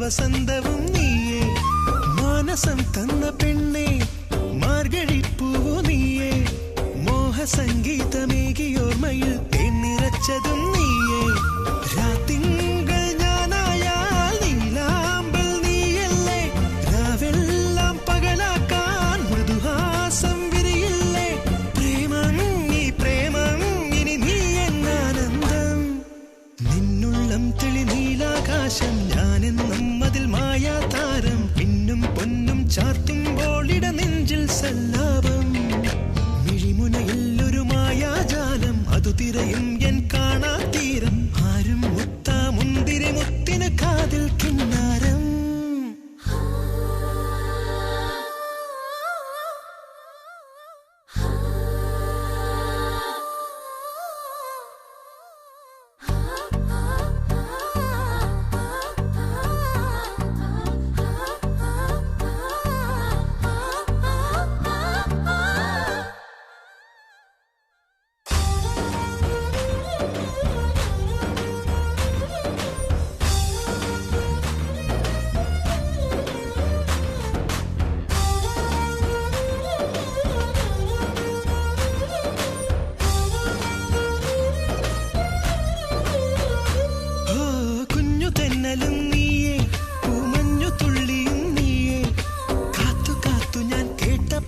വസന്തവും നീയേ മാനസം തന്ന പെണ്ണേ മാർഗഴിപ്പൂവോ നീയേ മോഹസംഗീതമേകിയോർമ്മയിൽ തെന്നിറച്ചതും നീയേ. രാത്തിങ്കൾ ഞാനായാൽ നീ പ്രേമം നീ എന്നാനന്ദം തെളി നീലാകാശം മായാതാരം പിന്നും പൊന്നും ചാർത്തുമ്പോൾ ഇട നെഞ്ചിൽ സല്ലാപം. മിഴിമുനയിൽ ഒരു മായാജാലം അതു തിരയും എൻ കാണാ തീരം ആരും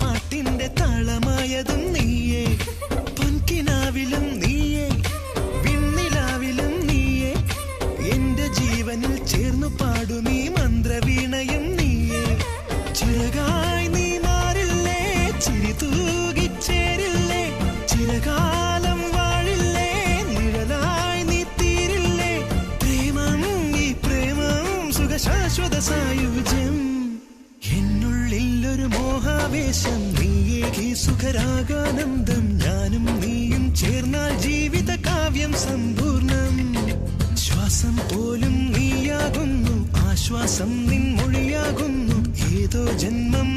പാട്ടിന്റെ താളമായതും നീയേ. പൊൻകിനാവിലും നീയേ. വിണ്ണിലാവിലും നീയേ. എന്റെ ജീവനിൽ ചേർന്നു പാടും നീ മന്ത്രവീണയും നീയേ. ചിറകായി നീ മാറില്ലേ ചിരി തൂകിച്ചേരില്ലേ ചിരകാലം വാഴില്ലേ? നിഴലായി നീ തീരില്ലേ? പ്രേമം ഈ പ്രേമം സുഖശാശ്വത ഒരു മോഹാവേശം. നീയേകി സുഖരാഗാനന്ദം. ഞാനും നീയും ചേർന്നാൽ ജീവിത കാവ്യം സമ്പൂർണം ശ്വാസം പോലും നീയാകുന്നു. ആശ്വാസം നിൻ മൊഴിയാകുന്നു. ഏതോ ജന്മം